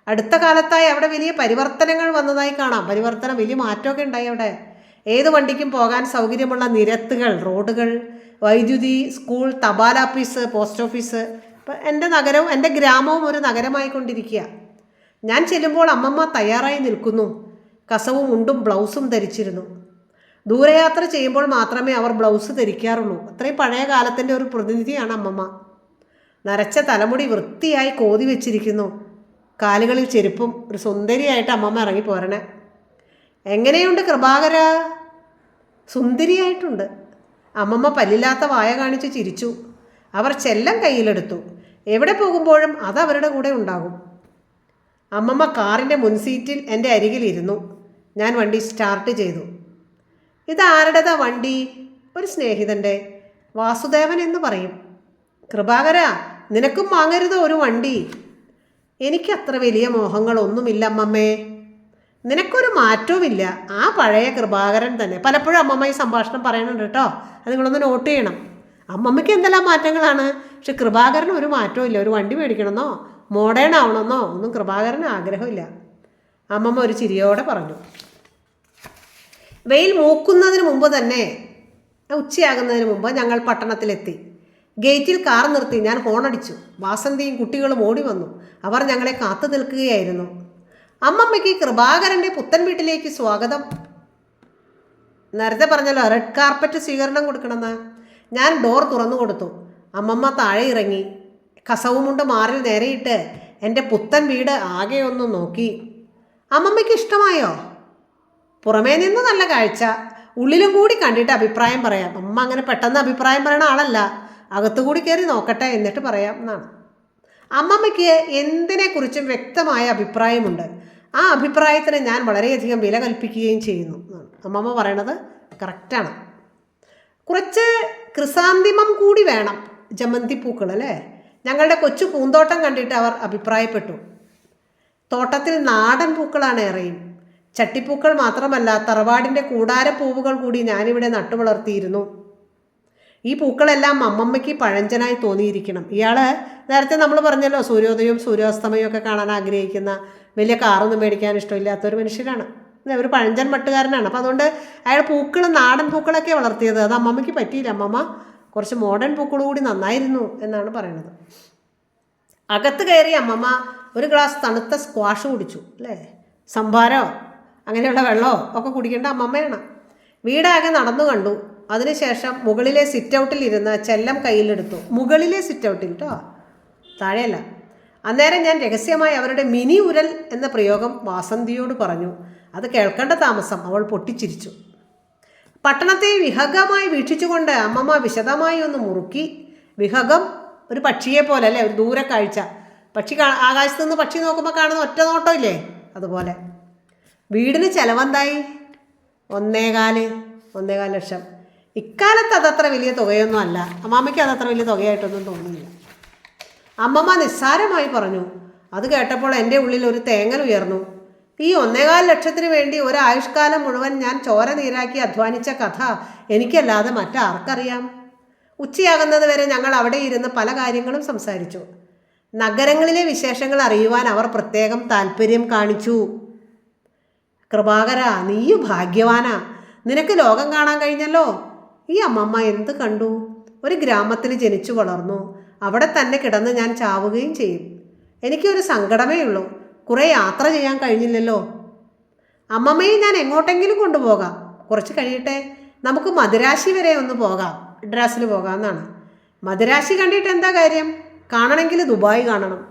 അടുത്ത കാലത്തായി അവിടെ വലിയ പരിവർത്തനങ്ങൾ വന്നതായി കാണാം. പരിവർത്തനം വലിയ മാറ്റമൊക്കെ ഉണ്ടായി അവിടെ. ഏത് വണ്ടിക്കും പോകാൻ സൗകര്യമുള്ള നിരത്തുകൾ റോഡുകൾ വൈദ്യുതി സ്കൂൾ തപാൽ ഓഫീസ് പോസ്റ്റ് ഓഫീസ്. ഇപ്പം എന്റെ നഗരവും എന്റെ ഗ്രാമവും ഒരു നഗരമായിക്കൊണ്ടിരിക്കുക. ഞാൻ ചെല്ലുമ്പോൾ അമ്മമ്മ തയ്യാറായി നിൽക്കുന്നു. കസവും ഉണ്ടും ബ്ലൗസും ധരിച്ചിരുന്നു. ദൂരയാത്ര ചെയ്യുമ്പോൾ മാത്രമേ അവർ ബ്ലൗസ് ധരിക്കാറുള്ളൂ. അത്രയും പഴയ കാലത്തിന്റെ ഒരു പ്രതിനിധിയാണ് അമ്മമ്മ. നരച്ച തലമുടി വൃത്തിയായി കോതി വെച്ചിരിക്കുന്നു. കാലുകളിൽ ചെരുപ്പും ഒരു സുന്ദരിയായിട്ട് അമ്മമ്മ ഇറങ്ങി പോരണേ. എങ്ങനെയുണ്ട് കൃപാകര? സുന്ദരിയായിട്ടുണ്ട്. അമ്മമ്മ പല്ലില്ലാത്ത വായ കാണിച്ച് ചിരിച്ചു. അവർ ചെല്ലം കയ്യിലെടുത്തു. എവിടെ പോകുമ്പോഴും അത് അവരുടെ കൂടെ ഉണ്ടാകും. അമ്മമ്മ കാറിന്റെ മുൻസീറ്റിൽ എന്റെ അരികിലിരുന്നു ഞാൻ വണ്ടി സ്റ്റാർട്ട് ചെയ്തു. ഇതാരുടേതാ വണ്ടി? ഒരു സ്നേഹിതന്റെ വാസുദേവൻ എന്ന് പറയും. കൃപാകര നിനക്കും വാങ്ങരുത് ഒരു വണ്ടി? എനിക്കത്ര വലിയ മോഹങ്ങളൊന്നുമില്ല അമ്മമ്മേ. നിനക്കൊരു മാറ്റവുമില്ല. ആ പഴയ കൃപാകരൻ തന്നെ. പലപ്പോഴും അമ്മമ്മ ഈ സംഭാഷണം പറയുന്നുണ്ട് കേട്ടോ. അത് നിങ്ങളൊന്ന് നോട്ട് ചെയ്യണം. അമ്മമ്മയ്ക്ക് എന്തെല്ലാം മാറ്റങ്ങളാണ്? പക്ഷെ കൃപാകരന് ഒരു മാറ്റവും ഇല്ല ഒരു വണ്ടി മേടിക്കണമെന്നോ? മോഡേൺ ആവണമെന്നോ? ഒന്നും കൃപാകരന് ആഗ്രഹമില്ല. അമ്മമ്മ ഒരു ചിരിയോടെ പറഞ്ഞു. വെയിൽ മൂക്കുന്നതിന് മുമ്പ് തന്നെ ഉച്ചയാകുന്നതിന് മുമ്പ് ഞങ്ങൾ പട്ടണത്തിലെത്തി. ഗേറ്റിൽ കാർ നിർത്തി. ഞാൻ ഹോണടിച്ചു വാസന്തിയും കുട്ടികളും ഓടി വന്നു. അവർ ഞങ്ങളെ കാത്തു നിൽക്കുകയായിരുന്നു. അമ്മമ്മയ്ക്ക് കൃപാകരന്റെ പുത്തൻ വീട്ടിലേക്ക് സ്വാഗതം. നേരത്തെ പറഞ്ഞല്ലോ റെഡ് കാർപ്പറ്റ് സ്വീകരണം കൊടുക്കണമെന്ന്. ഞാൻ ഡോർ തുറന്നു കൊടുത്തു. അമ്മമ്മ താഴെ ഇറങ്ങി. കസവുമുണ്ട് മാറിൽ നേരെയിട്ട് എന്റെ പുത്തൻ വീട് ആകെ ഒന്ന് നോക്കി. അമ്മമ്മയ്ക്ക് ഇഷ്ടമായോ? പുറമേ നിന്ന് നല്ല കാഴ്ച. ഉള്ളിലും കൂടി കണ്ടിട്ട് അഭിപ്രായം പറയാം. അമ്മ അങ്ങനെ പെട്ടെന്ന് അഭിപ്രായം പറയണ ആളല്ല. അകത്തുകൂടി കയറി നോക്കട്ടെ എന്നിട്ട് പറയാം എന്നാണ്. അമ്മമ്മയ്ക്ക് എന്തിനെക്കുറിച്ചും വ്യക്തമായ അഭിപ്രായമുണ്ട്. ആ അഭിപ്രായത്തിന് ഞാൻ വളരെയധികം വില കൽപ്പിക്കുകയും ചെയ്യുന്നു. അമ്മമ്മ പറയണത് കറക്റ്റാണ്. കുറച്ച് ക്രിസാന്തിമം കൂടി വേണം ജമന്തി പൂക്കൾ അല്ലേ? ഞങ്ങളുടെ കൊച്ചു പൂന്തോട്ടം കണ്ടിട്ട് അവർ അഭിപ്രായപ്പെട്ടു. തോട്ടത്തിൽ നാടൻ പൂക്കളാണ് ഏറെയും ചട്ടിപ്പൂക്കൾ മാത്രമല്ല തറവാടിന്റെ കൂടാരപ്പൂവുകൾ കൂടി ഞാനിവിടെ നട്ടുവളർത്തിയിരുന്നു ഈ പൂക്കളെല്ലാം അമ്മമ്മയ്ക്ക് പഴഞ്ചനായി തോന്നിയിരിക്കണം. ഇയാൾ നേരത്തെ നമ്മൾ പറഞ്ഞല്ലോ സൂര്യോദയവും സൂര്യാസ്തമയവും ഒക്കെ കാണാൻ ആഗ്രഹിക്കുന്ന വലിയ കാറൊന്നും മേടിക്കാൻ ഇഷ്ടമില്ലാത്ത ഒരു മനുഷ്യരാണ് ഒരു പഴഞ്ചൻ മട്ടുകാരനാണ്. അപ്പം അതുകൊണ്ട് അയാൾ പൂക്കൾ നാടൻ പൂക്കളൊക്കെ വളർത്തിയത്. അത് അമ്മമ്മയ്ക്ക് പറ്റിയില്ല. അമ്മമ്മ കുറച്ച് മോഡേൺ പൂക്കൾ കൂടി നന്നായിരുന്നു എന്നാണ് പറയുന്നത്. അകത്ത് കയറി അമ്മമ്മ ഒരു ഗ്ലാസ് തണുത്ത സ്ക്വാഷ് കുടിച്ചു. അല്ലേ? സംഭാരോ? അങ്ങനെയുള്ള വെള്ളമോ ഒക്കെ കുടിക്കേണ്ട അമ്മമ്മയാണ്. വീടാകെ നടന്നു കണ്ടു. അതിനുശേഷം മുകളിലെ സിറ്റ് ഔട്ടിൽ ഇരുന്ന് ചെല്ലം കയ്യിലെടുത്തു. മുകളിലെ സിറ്റ് ഔട്ടിൽ കേട്ടോ താഴെയല്ല. അന്നേരം ഞാൻ രഹസ്യമായി അവരുടെ മിനി ഉരൽ എന്ന പ്രയോഗം വാസന്തിയോട് പറഞ്ഞു. അത് കേൾക്കേണ്ട താമസം അവൾ പൊട്ടിച്ചിരിച്ചു. പട്ടണത്തെ വിഹഗമായി വീക്ഷിച്ചുകൊണ്ട് അമ്മമ്മ വിശദമായി ഒന്ന് മുറുക്കി. വിഹഗം ഒരു പക്ഷിയെ പോലെ അല്ലേ? ഒരു ദൂരെ കാഴ്ച പക്ഷി ആകാശത്ത് നിന്ന് പക്ഷി നോക്കുമ്പോൾ കാണുന്ന ഒറ്റ നോട്ടം ഇല്ലേ അതുപോലെ. വീടിന് ചെലവെന്തായി? ഒന്നേകാൽ ഒന്നേകാൽ ലക്ഷം. ഇക്കാലത്ത് അതത്ര വലിയ തുകയൊന്നും അല്ല. അമ്മാമ്മയ്ക്ക് അതത്ര വലിയ തുകയായിട്ടൊന്നും തോന്നുന്നില്ല. അമ്മമ്മ നിസ്സാരമായി പറഞ്ഞു അത് കേട്ടപ്പോൾ എന്റെ ഉള്ളിൽ ഒരു തേങ്ങൽ ഉയർന്നു. ഈ ഒന്നേകാൽ ലക്ഷത്തിന് വേണ്ടി ഒരായുഷ്കാലം മുഴുവൻ ഞാൻ ചോര നീരാക്കി അധ്വാനിച്ച കഥ എനിക്കല്ലാതെ മറ്റാർക്കറിയാം. ഉച്ചയാകുന്നത് വരെ ഞങ്ങൾ അവിടെ ഇരുന്ന് പല കാര്യങ്ങളും സംസാരിച്ചു. നഗരങ്ങളിലെ വിശേഷങ്ങൾ അറിയുവാൻ അവർ പ്രത്യേകം താല്പര്യം കാണിച്ചു. കൃപാകര നീയു ഭാഗ്യവാനാ. നിനക്ക് ലോകം കാണാൻ കഴിഞ്ഞല്ലോ. ഈ അമ്മമ്മ എന്ത് കണ്ടു? ഒരു ഗ്രാമത്തിൽ ജനിച്ചു വളർന്നു. അവിടെ തന്നെ കിടന്ന് ഞാൻ ചാവുകയും ചെയ്യും. എനിക്കൊരു സങ്കടമേ ഉള്ളൂ. കുറേ യാത്ര ചെയ്യാൻ കഴിഞ്ഞില്ലല്ലോ. അമ്മമ്മയെ ഞാൻ എങ്ങോട്ടെങ്കിലും കൊണ്ടുപോകാം. കുറച്ച് കഴിയട്ടെ. നമുക്ക് മദുരാശി വരെ ഒന്ന് പോകാം. ഡ്രാസിൽ പോകാമെന്നാണ്. മദുരാശി കണ്ടിട്ട് എന്താ കാര്യം? കാണണമെങ്കിൽ ദുബായ് കാണണം.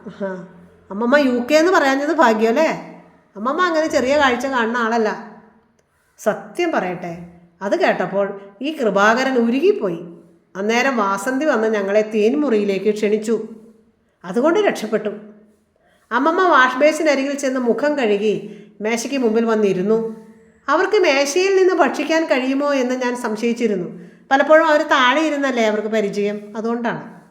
അമ്മമ്മ യു കെ എന്ന് പറയാഞ്ഞത് ഭാഗ്യം അല്ലേ അമ്മമ്മ അങ്ങനെ ചെറിയ കാഴ്ച കാണുന്ന ആളല്ല. സത്യം പറയട്ടെ. അത് കേട്ടപ്പോൾ ഈ കൃപാകരൻ ഉരുകിപ്പോയി. അന്നേരം വാസന്തി വന്ന് ഞങ്ങളെ തേൻമുറിയിലേക്ക് ക്ഷണിച്ചു. അതുകൊണ്ട് രക്ഷപ്പെട്ടു. അമ്മമ്മ വാഷ് ബേസിനരികിൽ ചെന്ന് മുഖം കഴുകി മേശയ്ക്ക് മുമ്പിൽ വന്നിരുന്നു. അവർക്ക് മേശയിൽ നിന്ന് ഭക്ഷിക്കാൻ കഴിയുമോ എന്ന് ഞാൻ സംശയിച്ചിരുന്നു. പലപ്പോഴും അവർ താഴെ ഇരുന്നല്ലേ അവർക്ക് പരിചയം? അതുകൊണ്ടാണ്.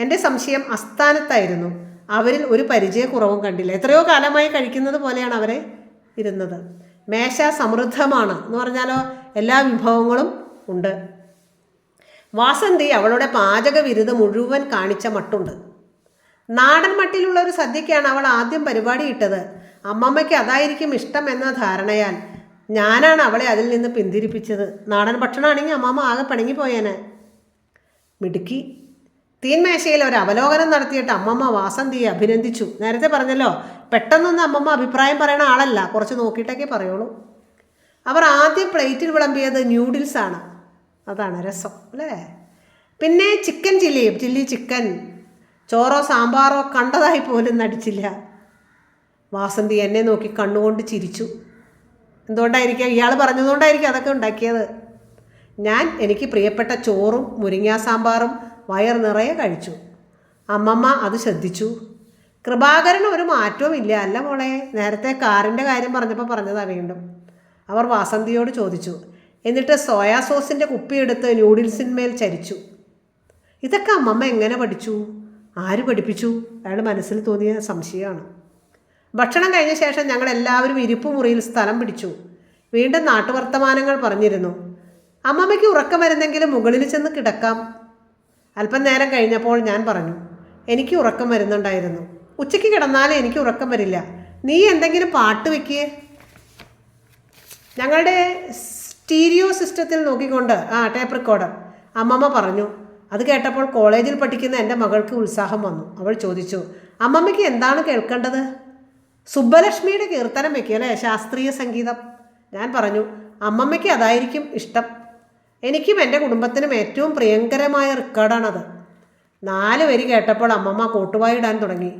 എന്റെ സംശയം അസ്ഥാനത്തായിരുന്നു അവരിൽ ഒരു പരിചയക്കുറവും കണ്ടില്ല. എത്രയോ കാലമായി കഴിക്കുന്നത് പോലെയാണ് അവരെ ഇരുന്നത്. മേശ സമൃദ്ധമാണ് എന്ന് പറഞ്ഞാലോ എല്ലാ വിഭവങ്ങളും ഉണ്ട്. വാസന്തി അവളുടെ പാചക വിരുദ്ധ മുഴുവൻ കാണിച്ച മട്ടുണ്ട്. നാടൻ മട്ടിലുള്ള ഒരു സദ്യക്കാണ് അവൾ ആദ്യം പരിപാടി ഇട്ടത്. അമ്മമ്മയ്ക്ക് അതായിരിക്കും ഇഷ്ടം എന്ന ധാരണയാൽ ഞാനാണ് അവളെ അതിൽ നിന്ന് പിന്തിരിപ്പിച്ചത്. നാടൻ ഭക്ഷണമാണെങ്കിൽ അമ്മമ്മ ആകെ പണങ്ങി പോയേനെ. മിടുക്കി. തീൻമേശയിൽ ഒരു അവലോകനം നടത്തിയിട്ട് അമ്മമ്മ വാസന്തിയെ അഭിനന്ദിച്ചു. നേരത്തെ പറഞ്ഞല്ലോ പെട്ടെന്നൊന്നും അമ്മമ്മ അഭിപ്രായം പറയണ ആളല്ല. കുറച്ച് നോക്കിയിട്ടൊക്കെ പറയുള്ളൂ. അവർ ആദ്യം പ്ലേറ്റിൽ വിളമ്പിയത് ന്യൂഡിൽസാണ്. അതാണ് രസം അല്ലേ? പിന്നെ ചിക്കൻ ചില്ലിയും ചില്ലി ചിക്കൻ. ചോറോ സാമ്പാറോ കണ്ടതായി പോലും നടിച്ചില്ല. വാസന്തി എന്നെ നോക്കി കണ്ണുകൊണ്ട് ചിരിച്ചു. എന്തുകൊണ്ടായിരിക്കാം? ഇയാൾ പറഞ്ഞതുകൊണ്ടായിരിക്കും അതൊക്കെ ഉണ്ടാക്കിയത്. ഞാൻ എനിക്ക് പ്രിയപ്പെട്ട ചോറും മുരിങ്ങാ സാമ്പാറും വയർ നിറയെ കഴിച്ചു. അമ്മമ്മ അത് ശ്രദ്ധിച്ചു. കൃപാകരന് ഒരു മാറ്റവും ഇല്ല അല്ല മോളെ? നേരത്തെ കാറിന്റെ കാര്യം പറഞ്ഞപ്പോൾ പറഞ്ഞതാ വീണ്ടും. അവർ വാസന്തിയോട് ചോദിച്ചു എന്നിട്ട് സോയാ സോസിന്റെ കുപ്പിയെടുത്ത് ന്യൂഡിൽസിന്മേൽ ചരിച്ചു. ഇതൊക്കെ അമ്മമ്മ എങ്ങനെ പഠിച്ചു? ആര് പഠിപ്പിച്ചു? അയാൾ മനസ്സിൽ തോന്നിയ സംശയമാണ്. ഭക്ഷണം കഴിഞ്ഞ ശേഷം ഞങ്ങൾ എല്ലാവരും ഇരിപ്പ് മുറിയിൽ സ്ഥലം പിടിച്ചു. വീണ്ടും നാട്ടുവർത്തമാനങ്ങൾ പറഞ്ഞിരുന്നു. അമ്മമ്മയ്ക്ക് ഉറക്കം വരുന്നെങ്കിലും മുകളിൽ ചെന്ന് കിടക്കാം. അല്പം നേരം കഴിഞ്ഞപ്പോൾ ഞാൻ പറഞ്ഞു എനിക്ക് ഉറക്കം വരുന്നുണ്ടായിരുന്നു. ഉച്ചയ്ക്ക് കിടന്നാലേ എനിക്ക് ഉറക്കം വരില്ല. നീ എന്തെങ്കിലും പാട്ട് വെക്കേ. ഞങ്ങളുടെ സ്റ്റീരിയോ സിസ്റ്റത്തിൽ നോക്കിക്കൊണ്ട് ആ ടേപ്പ് റെക്കോർഡർ അമ്മമ്മ പറഞ്ഞു അത് കേട്ടപ്പോൾ കോളേജിൽ പഠിക്കുന്ന എന്റെ മകൾക്ക് ഉത്സാഹം വന്നു. അവൾ ചോദിച്ചു അമ്മമ്മയ്ക്ക് എന്താണ് കേൾക്കേണ്ടത്? സുബ്ബലക്ഷ്മിയുടെ കീർത്തനം വെക്കിയല്ലേ ശാസ്ത്രീയ സംഗീതം. ഞാൻ പറഞ്ഞു അമ്മമ്മയ്ക്ക് അതായിരിക്കും ഇഷ്ടം. എനിക്കും എന്റെ കുടുംബത്തിനും ഏറ്റവും പ്രിയങ്കരമായ റെക്കോർഡാണത്. നാല് വരി കേട്ടപ്പോൾ അമ്മമ്മ കോട്ടുവായിടാൻ തുടങ്ങി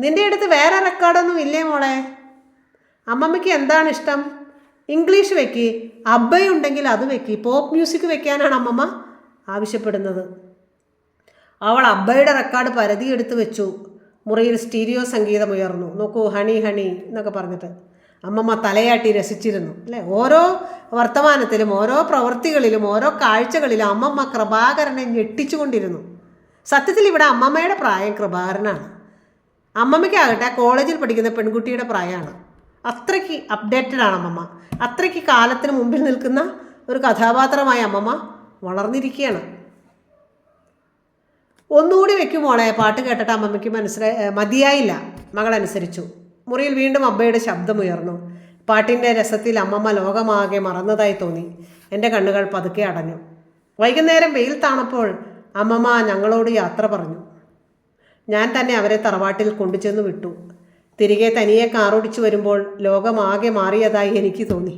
നിന്റെ അടുത്ത് വേറെ റെക്കോർഡൊന്നും ഇല്ലേ മോളെ? അമ്മമ്മയ്ക്ക് എന്താണ് ഇഷ്ടം? ഇംഗ്ലീഷ് വെക്കി അബ്ബയുണ്ടെങ്കിൽ അത് വെക്കി പോപ്പ് മ്യൂസിക് വെക്കാനാണ് അമ്മമ്മ ആവശ്യപ്പെടുന്നത്. അവൾ അബ്ബയുടെ റെക്കോർഡ് പരതി എടുത്ത് വെച്ചു. മുറിയിൽ സ്റ്റീരിയോ സംഗീതം ഉയർന്നു. നോക്കൂ ഹണി ഹണി എന്നൊക്കെ പറഞ്ഞിട്ട് അമ്മമ്മ തലയാട്ടി രസിച്ചിരുന്നു. അല്ലേ? ഓരോ വർത്തമാനത്തിലും ഓരോ പ്രവൃത്തികളിലും ഓരോ കാഴ്ചകളിലും അമ്മമ്മ കൃപാകരനെ ഞെട്ടിച്ചുകൊണ്ടിരുന്നു. സത്യത്തിൽ ഇവിടെ അമ്മമ്മയുടെ പ്രായം കൃപാകരനാണ്. അമ്മമ്മയ്ക്കാകട്ടെ കോളേജിൽ പഠിക്കുന്ന പെൺകുട്ടിയുടെ പ്രായമാണ്. അത്രയ്ക്ക് അപ്ഡേറ്റഡ് ആണ് അമ്മമ്മ. അത്രയ്ക്ക് കാലത്തിന് മുമ്പിൽ നിൽക്കുന്ന ഒരു കഥാപാത്രമായ അമ്മമ്മ വളർന്നിരിക്കുകയാണ്. ഒന്നുകൂടി വെക്കും മോളെ പാട്ട് കേട്ടിട്ട് അമ്മമ്മയ്ക്ക് മനസ്സിലായി മതിയായില്ല. മകളനുസരിച്ചു. മുറിയിൽ വീണ്ടും അബ്ബയുടെ ശബ്ദമുയർന്നു. പാട്ടിന്റെ രസത്തിൽ അമ്മമ്മ ലോകമാകെ മറന്നതായി തോന്നി. എന്റെ കണ്ണുകൾ പതുക്കെ അടഞ്ഞു. വൈകുന്നേരം വെയിൽ താണപ്പോൾ അമ്മമ്മ ഞങ്ങളോട് യാത്ര പറഞ്ഞു. ഞാൻ തന്നെ അവരെ തറവാട്ടിൽ കൊണ്ടുചെന്ന് വിട്ടു. തിരികെ തനിയെ കാറോടിച്ചു വരുമ്പോൾ ലോകമാകെ മാറിയതായി എനിക്ക് തോന്നി.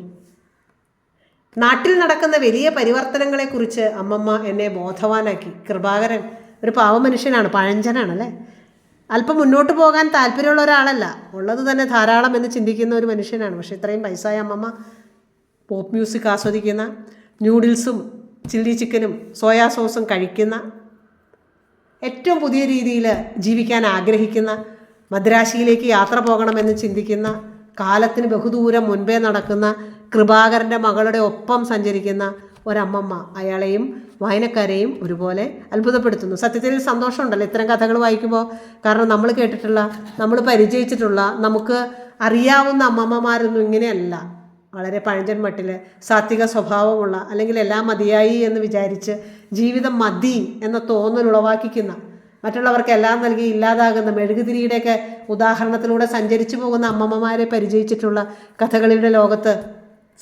നാട്ടിൽ നടക്കുന്ന വലിയ പരിവർത്തനങ്ങളെക്കുറിച്ച് അമ്മമ്മ എന്നെ ബോധവാനാക്കി. കൃപാകരൻ ഒരു പാവമനുഷ്യനാണ് പഴഞ്ചനാണല്ലേ? അല്പം മുന്നോട്ട് പോകാൻ താല്പര്യമുള്ള ഒരാളല്ല. ഉള്ളത് തന്നെ ധാരാളം എന്ന് ചിന്തിക്കുന്ന ഒരു മനുഷ്യനാണ്. പക്ഷേ ഇത്രയും പൈസയായ അമ്മമ്മ പോപ്പ് മ്യൂസിക് ആസ്വദിക്കുന്ന ന്യൂഡിൽസും ചില്ലി ചിക്കനും സോയാ സോസും കഴിക്കുന്ന ഏറ്റവും പുതിയ രീതിയിൽ ജീവിക്കാൻ ആഗ്രഹിക്കുന്ന മദ്രാശിയിലേക്ക് യാത്ര പോകണമെന്ന് ചിന്തിക്കുന്ന കാലത്തിന് ബഹുദൂരം മുൻപേ നടക്കുന്ന കൃപാകരന്റെ മകളുടെ ഒപ്പം സഞ്ചരിക്കുന്ന ഒരമ്മമ്മ അയാളെയും വായനക്കാരെയും ഒരുപോലെ അത്ഭുതപ്പെടുത്തുന്നു. സത്യത്തിൽ സന്തോഷമുണ്ടല്ലോ ഇത്തരം കഥകൾ വായിക്കുമ്പോൾ. കാരണം നമ്മൾ കേട്ടിട്ടുള്ള നമ്മൾ പരിചയിച്ചിട്ടുള്ള നമുക്ക് അറിയാവുന്ന അമ്മമ്മമാരൊന്നും ഇങ്ങനെയല്ല. വളരെ പഴഞ്ചൻ മട്ടിൽ സാത്വിക സ്വഭാവമുള്ള അല്ലെങ്കിൽ എല്ലാം മതിയായി എന്ന് വിചാരിച്ച് ജീവിതം മതി എന്ന തോന്നൽ ഉളവാക്കിക്കുന്ന മറ്റുള്ളവർക്ക് എല്ലാം നൽകി ഇല്ലാതാകുന്ന മെഴുകുതിരിയുടെയൊക്കെ ഉദാഹരണത്തിലൂടെ സഞ്ചരിച്ചു പോകുന്ന അമ്മമ്മമാരെ പരിചയിച്ചിട്ടുള്ള കഥകളിയുടെ ലോകത്ത്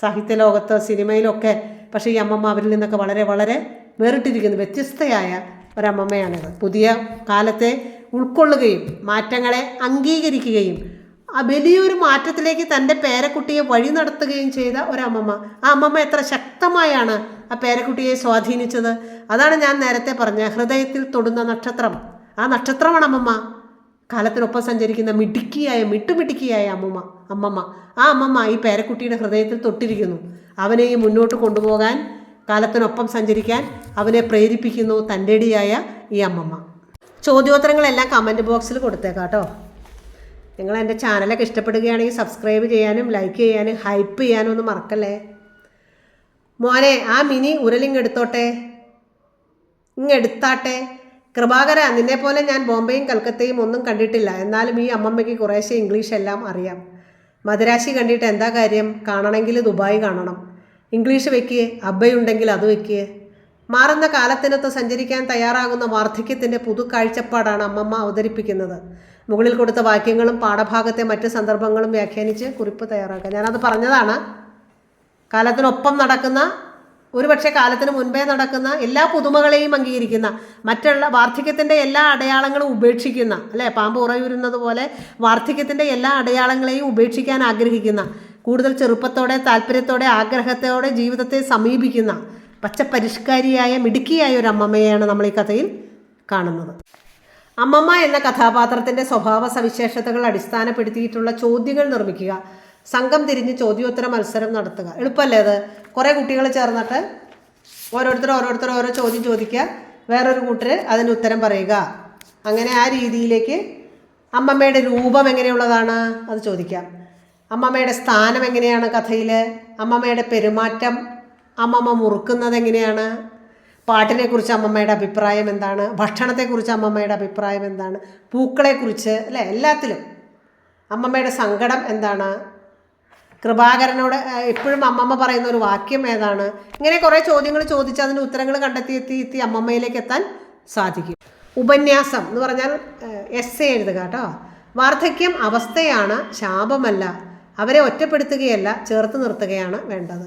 സാഹിത്യ ലോകത്ത് സിനിമയിലൊക്കെ പക്ഷേ ഈ അമ്മമ്മ അവരിൽ നിന്നൊക്കെ വളരെ വളരെ വേറിട്ടിരിക്കുന്നു. വ്യത്യസ്തയായ ഒരമ്മമ്മയാണിത്. പുതിയ കാലത്തെ ഉൾക്കൊള്ളുകയും മാറ്റങ്ങളെ അംഗീകരിക്കുകയും വലിയൊരു മാറ്റത്തിലേക്ക് തന്റെ പേരക്കുട്ടിയെ വഴി നടത്തുകയും ചെയ്ത ഒരമ്മമ്മ. ആ അമ്മമ്മ എത്ര ശക്തമായാണ് ആ പേരക്കുട്ടിയെ സ്വാധീനിച്ചത്. അതാണ് ഞാൻ നേരത്തെ പറഞ്ഞ ഹൃദയത്തിൽ തൊടുന്ന നക്ഷത്രം. ആ നക്ഷത്രമാണ് അമ്മമ്മ. കാലത്തിനൊപ്പം സഞ്ചരിക്കുന്ന മിടുക്കിയായ മിട്ടുമിടുക്കിയായ അമ്മമ്മ അമ്മമ്മ. ആ അമ്മമ്മ ഈ പേരക്കുട്ടിയുടെ ഹൃദയത്തിൽ തൊട്ടിരിക്കുന്നു. അവനെ ഈ മുന്നോട്ട് കൊണ്ടുപോകാൻ കാലത്തിനൊപ്പം സഞ്ചരിക്കാൻ അവനെ പ്രേരിപ്പിക്കുന്നു തന്റെടിയായ ഈ അമ്മമ്മ. ചോദ്യോത്തരങ്ങളെല്ലാം കമന്റ് ബോക്സിൽ കൊടുത്തേക്കാം കേട്ടോ നിങ്ങൾ എന്റെ ചാനലൊക്കെ ഇഷ്ടപ്പെടുകയാണെങ്കിൽ സബ്സ്ക്രൈബ് ചെയ്യാനും ലൈക്ക് ചെയ്യാനും ഹൈപ്പ് ചെയ്യാനും ഒന്നും മറക്കല്ലേ? മോനെ ആ മിനി ഉരലിങ് എടുത്തോട്ടെ. ഇങ്ങെടുത്താട്ടെ കൃപാകര നിന്നെ പോലെ ഞാൻ ബോംബെയും കൽക്കത്തയും ഒന്നും കണ്ടിട്ടില്ല. എന്നാലും ഈ അമ്മമ്മയ്ക്ക് കുറേശ്ശെ ഇംഗ്ലീഷ് എല്ലാം അറിയാം. മദരാശി കണ്ടിട്ട് എന്താ കാര്യം? കാണണമെങ്കിൽ ദുബായ് കാണണം. ഇംഗ്ലീഷ് വെക്കിയേ അബ്ബയുണ്ടെങ്കിൽ അത് വെക്കിയേ മാറുന്ന കാലത്തിനൊത്ത് സഞ്ചരിക്കാൻ തയ്യാറാകുന്ന വാർദ്ധക്യത്തിന്റെ പുതു കാഴ്ചപ്പാടാണ് അമ്മമ്മ അവതരിപ്പിക്കുന്നത്. മുകളിൽ കൊടുത്ത വാക്യങ്ങളും പാഠഭാഗത്തെ മറ്റ് സന്ദർഭങ്ങളും വ്യാഖ്യാനിച്ച് കുറിപ്പ് തയ്യാറാക്കുക. ഞാനത് പറഞ്ഞതാണ്. കാലത്തിനൊപ്പം നടക്കുന്ന ഒരുപക്ഷെ കാലത്തിന് മുൻപേ നടക്കുന്ന എല്ലാ പുതുമകളെയും അംഗീകരിക്കുന്ന മറ്റുള്ള വാർദ്ധക്യത്തിന്റെ എല്ലാ അടയാളങ്ങളും ഉപേക്ഷിക്കുന്ന അല്ലേ? പാമ്പ് ഉറയുരുന്നത് പോലെ വാർദ്ധക്യത്തിന്റെ എല്ലാ അടയാളങ്ങളെയും ഉപേക്ഷിക്കാൻ ആഗ്രഹിക്കുന്ന കൂടുതൽ ചെറുപ്പത്തോടെ താല്പര്യത്തോടെ ആഗ്രഹത്തോടെ ജീവിതത്തെ സമീപിക്കുന്ന പച്ചപരിഷ്കാരിയായ മിടുക്കിയായ ഒരു അമ്മമ്മയാണ് നമ്മൾ ഈ കഥയിൽ കാണുന്നത്. അമ്മമ്മ എന്ന കഥാപാത്രത്തിന്റെ സ്വഭാവ സവിശേഷതകൾ അടിസ്ഥാനപ്പെടുത്തിയിട്ടുള്ള ചോദ്യങ്ങൾ നിർമ്മിക്കുക. സംഘം തിരിഞ്ഞ് ചോദ്യോത്തര മത്സരം നടത്തുക. എളുപ്പമല്ലേ അത്? കുറേ കുട്ടികൾ ചേർന്നിട്ട് ഓരോരുത്തർ ഓരോരുത്തർ ഓരോ ചോദ്യം ചോദിക്കുക. വേറൊരു കൂട്ടർ അതിന് ഉത്തരം പറയുക. അങ്ങനെ ആ രീതിയിലേക്ക് അമ്മമ്മയുടെ രൂപം എങ്ങനെയുള്ളതാണ് അത് ചോദിക്കാം. അമ്മമ്മയുടെ സ്ഥാനം എങ്ങനെയാണ് കഥയിൽ അമ്മമ്മയുടെ പെരുമാറ്റം അമ്മമ്മ മുറുക്കുന്നത് എങ്ങനെയാണ്? പാട്ടിനെക്കുറിച്ച് അമ്മമ്മയുടെ അഭിപ്രായം എന്താണ്? ഭക്ഷണത്തെക്കുറിച്ച് അമ്മമ്മയുടെ അഭിപ്രായം എന്താണ്? പൂക്കളെക്കുറിച്ച് അല്ലേ? എല്ലാത്തിലും. അമ്മമ്മയുടെ സങ്കടം എന്താണ്? കൃപാകരനോട് എപ്പോഴും അമ്മമ്മ പറയുന്ന ഒരു വാക്യം ഏതാണ്? ഇങ്ങനെ കുറേ ചോദ്യങ്ങൾ ചോദിച്ച് അതിന് ഉത്തരങ്ങൾ കണ്ടെത്തി എത്തി എത്തി അമ്മമ്മയിലേക്ക് എത്താൻ സാധിക്കും. ഉപന്യാസം എന്ന് പറഞ്ഞാൽ എസ് എ എഴുതുക കേട്ടോ. വാർദ്ധക്യം അവസ്ഥയാണ് ശാപമല്ല. അവരെ ഒറ്റപ്പെടുത്തുകയല്ല ചേർത്ത് നിർത്തുകയാണ് വേണ്ടത്.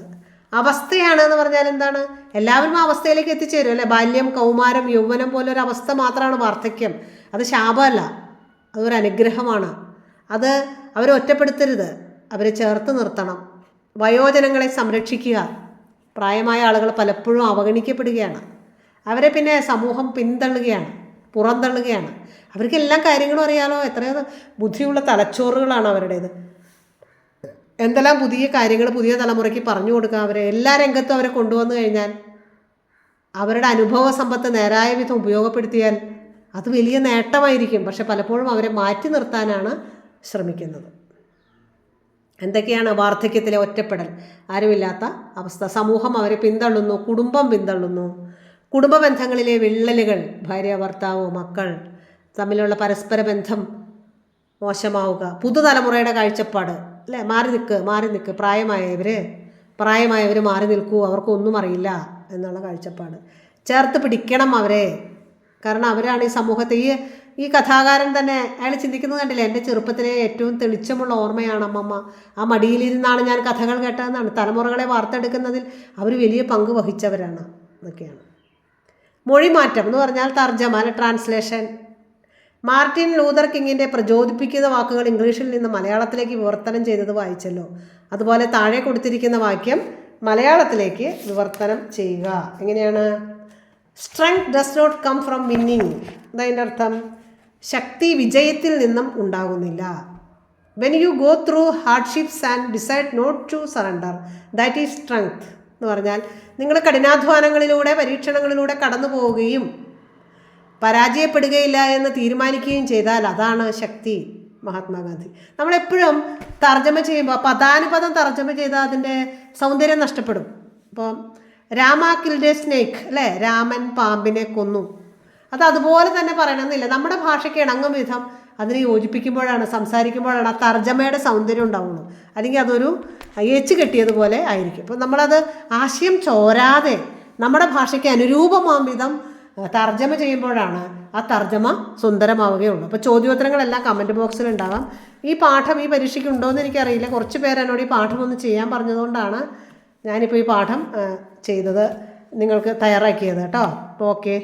അവസ്ഥയാണ് എന്ന് പറഞ്ഞാൽ എന്താണ്? എല്ലാവരും ആ അവസ്ഥയിലേക്ക് എത്തിച്ചേരും അല്ലേ? ബാല്യം കൗമാരം യൗവനം പോലൊരു അവസ്ഥ മാത്രമാണ് വാർദ്ധക്യം. അത് ശാപമല്ല. അതൊരു അനുഗ്രഹമാണ്. അത് അവരെ ഒറ്റപ്പെടുത്തരുത്. അവരെ ചേർത്ത് നിർത്തണം. വയോജനങ്ങളെ സംരക്ഷിക്കുക. പ്രായമായ ആളുകൾ പലപ്പോഴും അവഗണിക്കപ്പെടുകയാണ്. അവരെ പിന്നെ സമൂഹം പിന്തള്ളുകയാണ് പുറന്തള്ളുകയാണ്. അവർക്ക് എല്ലാ കാര്യങ്ങളും അറിയാലോ? എത്രയോ ബുദ്ധിയുള്ള തലച്ചോറുകളാണ് അവരുടേത്. എന്തെല്ലാം പുതിയ കാര്യങ്ങൾ പുതിയ തലമുറയ്ക്ക് പറഞ്ഞു കൊടുക്കുക അവരെ? എല്ലാ രംഗത്തും അവരെ കൊണ്ടുവന്നു കഴിഞ്ഞാൽ അവരുടെ അനുഭവ സമ്പത്ത് നേരായ വിധം ഉപയോഗപ്പെടുത്തിയാൽ അത് വലിയ നേട്ടമായിരിക്കും. പക്ഷെ പലപ്പോഴും അവരെ മാറ്റി നിർത്താനാണ് ശ്രമിക്കുന്നത്. എന്തൊക്കെയാണ് വാർദ്ധക്യത്തിലെ ഒറ്റപ്പെടൽ? ആരുമില്ലാത്ത അവസ്ഥ. സമൂഹം അവരെ പിന്തള്ളുന്നു കുടുംബം പിന്തള്ളുന്നു. കുടുംബ ബന്ധങ്ങളിലെ വിള്ളലുകൾ ഭാര്യ ഭർത്താവ് മക്കൾ തമ്മിലുള്ള പരസ്പര ബന്ധം മോശമാവുക. പുതുതലമുറയുടെ കാഴ്ചപ്പാട്. അല്ലേ? മാറി നിൽക്ക് മാറി നിൽക്ക് പ്രായമായവർ പ്രായമായവർ മാറി നിൽക്കൂ. അവർക്കൊന്നും അറിയില്ല എന്നുള്ള കാഴ്ചപ്പാട്. ചേർത്ത് പിടിക്കണം അവരെ. കാരണം അവരാണ് ഈ സമൂഹത്തെ ഈ ഈ കഥാകാരൻ തന്നെ അയാൾ ചിന്തിക്കുന്നത് കണ്ടില്ലേ? എന്റെ ചെറുപ്പത്തിലെ ഏറ്റവും തെളിച്ചമുള്ള ഓർമ്മയാണ് അമ്മമ്മ. ആ മടിയിലിരുന്നാണ് ഞാൻ കഥകൾ കേട്ടതെന്നാണ്. തലമുറകളെ വാർത്തെടുക്കുന്നതിൽ അവർ വലിയ പങ്ക് വഹിച്ചവരാണ്. എന്നൊക്കെയാണ്. മൊഴിമാറ്റം എന്ന് പറഞ്ഞാൽ തർജമ ട്രാൻസ്ലേഷൻ. മാർട്ടിൻ ലൂതർ കിങ്ങിന്റെ പ്രചോദിപ്പിക്കുന്ന വാക്കുകൾ ഇംഗ്ലീഷിൽ നിന്ന് മലയാളത്തിലേക്ക് വിവർത്തനം ചെയ്തത് വായിച്ചല്ലോ. അതുപോലെ താഴെ കൊടുത്തിരിക്കുന്ന വാക്യം മലയാളത്തിലേക്ക് വിവർത്തനം ചെയ്യുക. എങ്ങനെയാണ്? Strength does not come from winning അതതിന്റെ അർത്ഥം? ശക്തി വിജയത്തിൽ നിന്നും ഉണ്ടാകുന്നില്ല. When you go through hardships and decide not to surrender that is strength എന്ന് പറഞ്ഞാൽ നിങ്ങൾ കഠിനാധ്വാനങ്ങളിലൂടെ പരീക്ഷണങ്ങളിലൂടെ കടന്നു പോവുകയും പരാജയപ്പെടുകയില്ല എന്ന് തീരുമാനിക്കുകയും ചെയ്താൽ അതാണ് ശക്തി മഹാത്മാഗാന്ധി. നമ്മളെപ്പോഴും തർജമ ചെയ്യുമ്പോൾ പദാനുപദം തർജമ ചെയ്താൽ അതിന്റെ സൗന്ദര്യം നഷ്ടപ്പെടും. ഇപ്പം രാമ കിൽഡേ സ്നേക്ക് അല്ലേ? രാമൻ പാമ്പിനെ കൊന്നു. അത് അതുപോലെ തന്നെ പറയണമെന്നില്ല. നമ്മുടെ ഭാഷയ്ക്ക് ഇണങ്ങും വിധം അതിനെ യോജിപ്പിക്കുമ്പോഴാണ് സംസാരിക്കുമ്പോഴാണ് ആ തർജമയുടെ സൗന്ദര്യം ഉണ്ടാവുള്ളൂ. അല്ലെങ്കിൽ അതൊരു ഏച്ച് കെട്ടിയതുപോലെ ആയിരിക്കും. അപ്പോൾ നമ്മളത് ആശയം ചോരാതെ നമ്മുടെ ഭാഷയ്ക്ക് അനുരൂപമാം വിധം തർജമ ചെയ്യുമ്പോഴാണ് ആ തർജമ സുന്ദരമാവുകയുള്ളൂ. അപ്പോൾ ചോദ്യോത്തരങ്ങളെല്ലാം കമന്റ് ബോക്സിൽ ഉണ്ടാവാം ഈ പാഠം ഈ പരീക്ഷയ്ക്ക് ഉണ്ടോ എന്ന് എനിക്കറിയില്ല. കുറച്ച് പേര് എന്നോട് ഈ പാഠം ഒന്ന് ചെയ്യാൻ പറഞ്ഞതുകൊണ്ടാണ് ഞാനിപ്പോൾ ഈ പാഠം ചെയ്തത് നിങ്ങൾക്ക് തയ്യാറാക്കിയത്. കേട്ടോ? അപ്പോൾ ഓക്കെ